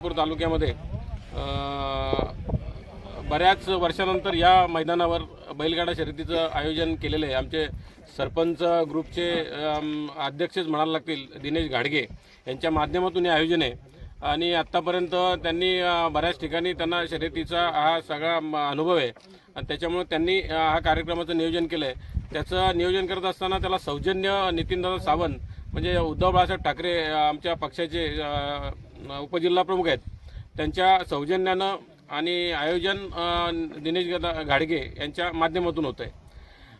नागपूर तालुक्यामध्ये बऱ्याच वर्षानंतर या मैदानावर बैलगाडा शर्यतीचं आयोजन केलेलं आहे. आमचे सरपंच ग्रुपचे अध्यक्षच म्हणायला लागतील दिनेश घाडगे यांच्या माध्यमातून हे आयोजन आहे. आणि आत्तापर्यंत त्यांनी बऱ्याच ठिकाणी त्यांना शर्यतीचा हा सगळा अनुभव आहे. आणि त्याच्यामुळे त्यांनी हा कार्यक्रमाचं नियोजन केलं आहे त्याचं नियोजन करत असताना त्याला सौजन्य नितीनदादा सावंत म्हणजे उद्धव बाळासाहेब ठाकरे आमच्या पक्षाचे उपजिल्हा प्रमुख आहेत. त्यांच्या सौजन्यानं आणि आयोजन दिनेश घाडगे यांच्या माध्यमातून होतं आहे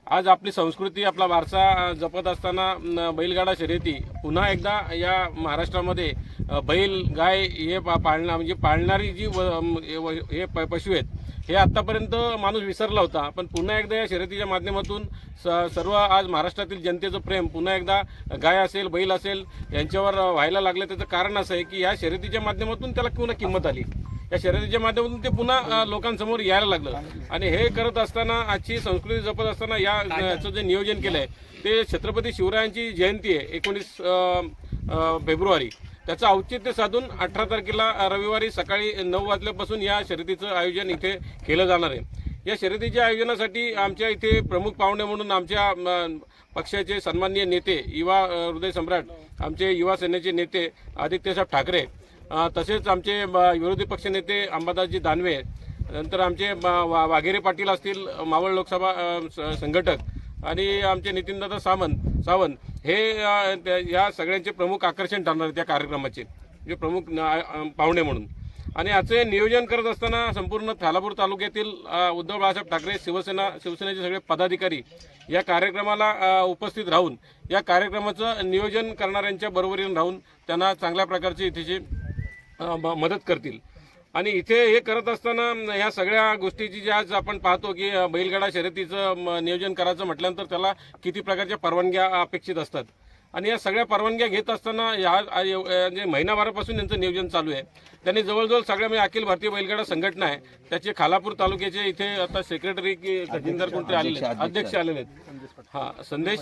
आज आपली संस्कृती आपला वारसा जपत असताना बैलगाडा शर्यती पुन्हा एकदा या महाराष्ट्रामध्ये बैल गाय हे पा पाळणं म्हणजे पाळणारी जी व, हे व- हे प- पशु आहेत हे आत्तापर्यंत माणूस विसरला होता पण पुन्हा एकदा या शर्यतीच्या माध्यमातून स सर्व आज महाराष्ट्रातील जनतेचं प्रेम पुन्हा एकदा गाय असेल बैल असेल यांच्यावर व्हायला लागलं. त्याचं कारण असं आहे की या शर्यतीच्या माध्यमातून त्याला पुन्हा किंमत आली. या शर्यतीच्या माध्यमातून ते पुन्हा लोकांसमोर यायला लागलं. आणि हे करत असताना आजची संस्कृती जपत असताना याचं जे नियोजन केलं आहे ते छत्रपती शिवरायांची जयंती आहे एकोणीस फेब्रुवारी. त्याचं औचित्य साधून अठरा तारखेला रविवारी सकाळी नऊ वाजल्यापासून या शर्यतीचं आयोजन इथे केलं जाणार आहे. या शर्यतीच्या आयोजनासाठी आमच्या इथे प्रमुख पाहुणे म्हणून आमच्या पक्षाचे सन्माननीय नेते युवा हृदय सम्राट आमचे युवा सेनेचे नेते आदित्यसाहेब ठाकरे तसेच आमचे विरोधी पक्षनेते अंबादासजी दानवे नंतर आमचे वा- वाघेरे पाटील असतील मावळ लोकसभा संघटक आणि आमचे नितीनदादा सामंत सावंत हे त्या- या सगळ्यांचे प्रमुख आकर्षण ठरणार त्या कार्यक्रमाचे. जे प्रमुख पाहुणे म्हणून. आणि याचे नियोजन करत असताना संपूर्ण थालापूर तालुक्यातील उद्धव बाळासाहेब ठाकरे शिवसेना शिवसेनेचे सगळे पदाधिकारी या कार्यक्रमाला उपस्थित राहून या कार्यक्रमाचं नियोजन करणाऱ्यांच्या बरोबरीने राहून त्यांना चांगल्या प्रकारची इथेची मदत करतील. आणि इथे हे करत असताना ह्या सगळ्या गोष्टीची जी आज आपण पाहतो की बैलगाडा शर्यतीचं नियोजन करायचं म्हटल्यानंतर त्याला किती प्रकारच्या परवानग्या अपेक्षित असतात? आणि या सगळ्या परवानग्या घेत असताना या म्हणजे महिनाभरापासून यांचं नियोजन चालू आहे. त्यांनी जवळजवळ सगळ्या म्हणजे अखिल भारतीय बैलगाडा संघटना आहे. त्याचे खालापूर तालुक्याचे इथे आता सेक्रेटरी की खजिनदार कोणते आलेले अध्यक्ष आलेले आहेत. हा संदेश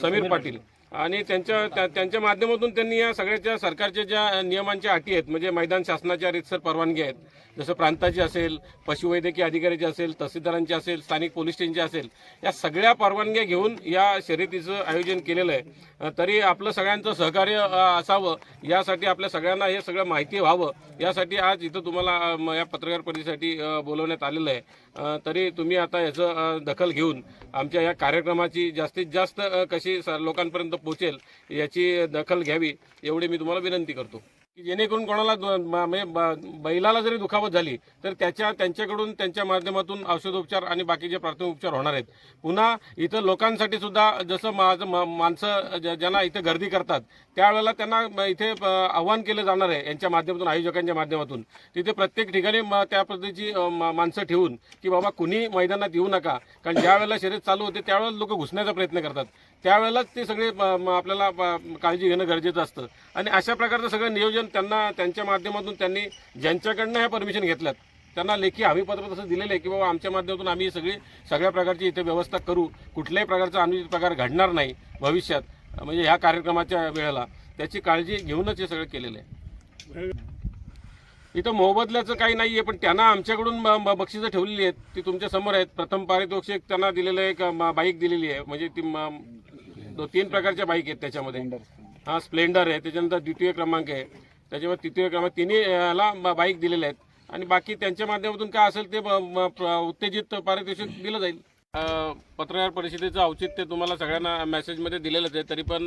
समीर पाटील. आणि त्यांच्या त्या- त्यांच्या माध्यमातून त्यांनी या सगळ्याच्या सरकारच्या ज्या नियमांच्या अटी आहेत म्हणजे मैदान शासनाच्या रितसर परवानगी आहेत जसं प्रांताची असेल पशुवैद्यकीय अधिकाऱ्याची असेल तहसीलदारांची असेल स्थानिक पोलीस स्टेशनची असेल या सगळ्या परवानग्या घेऊन या शर्यतीचं आयोजन केलेलं आहे. तरी आपलं सगळ्यांचं सहकार्य असावं यासाठी आपल्या सगळ्यांना हे सगळं माहिती व्हावं यासाठी आज इथं तुम्हाला या पत्रकार परिषदेसाठी बोलवण्यात आलेलं आहे. तरी तुम्ही आता याचं दखल घेऊन आमच्या या कार्यक्रमाची जास्तीत जास्त कशी स- लोकांपर्यंत पोहोचेल याची दखल घ्यावी एवढी मी तुम्हाला विनंती करतो. की जेणेकरून कोणाला म्हणजे ब- बैलाला जरी दुखापत झाली तर त्याच्या त्यांच्याकडून त्यांच्या माध्यमातून औषधोपचार आणि बाकीचे प्राथमिक उपचार होणार आहेत. पुन्हा इथं लोकांसाठी सुद्धा जसं माझं म- माणसं ज्यांना इथे गर्दी करतात त्यावेळेला त्यांना इथे आव्हान केलं जाणार आहे यांच्या माध्यमातून आयोजकांच्या माध्यमातून. तिथे प्रत्येक ठिकाणी म- त्या पद्धतीची माणसं ठेवून की बाबा कुणी मैदानात येऊ नका कारण ज्या वेळेला शर्यत चालू होते त्यावेळेला लोक घुसण्याचा प्रयत्न करतात. त्यावेळेलाच ते सगळे म- आपल्याला प- काळजी घेणं गरजेचं असतं. आणि अशा प्रकारचं सगळं नियोजन त्यांना त्यांच्या माध्यमातून त्यांनी ज्यांच्याकडनं ह्या परमिशन घेतल्यात त्यांना लेखी हमीपत्र तसं दिलेलं आहे की बाबा आमच्या माध्यमातून आम्ही सगळी सगळ्या प्रकारची इथे व्यवस्था करू. कुठल्याही प्रकारचा अनुचित प्रकार घडणार नाही भविष्यात म्हणजे ह्या कार्यक्रमाच्या वेळेला. त्याची काळजी घेऊनच हे सगळं केलेलं आहे. इथं मोबदल्याचं काही नाही आहे पण त्यांना आमच्याकडून बक्षिसं ठेवलेली आहेत. ती तुमच्यासमोर आहेत. प्रथम पारितोषिक त्यांना दिलेलं आहे एक बाईक दिलेली आहे. म्हणजे ती दो तीन प्रकारच्या बाईक आहेत त्याच्यामध्ये. हा स्प्लेंडर आहे. त्याच्यानंतर द्वितीय क्रमांक आहे. त्याच्यावर तृतीय क्रमांक तिन्ही याला ब- बाईक दिलेल्या आहेत. आणि बाकी त्यांच्या माध्यमातून काय असेल ते उत्तेजित पारितोषिक दिलं जाईल. पत्रकार परिषदेचं औचित्य तुम्हाला सगळ्यांना मेसेजमध्ये दिलेलंच आहे. तरी पण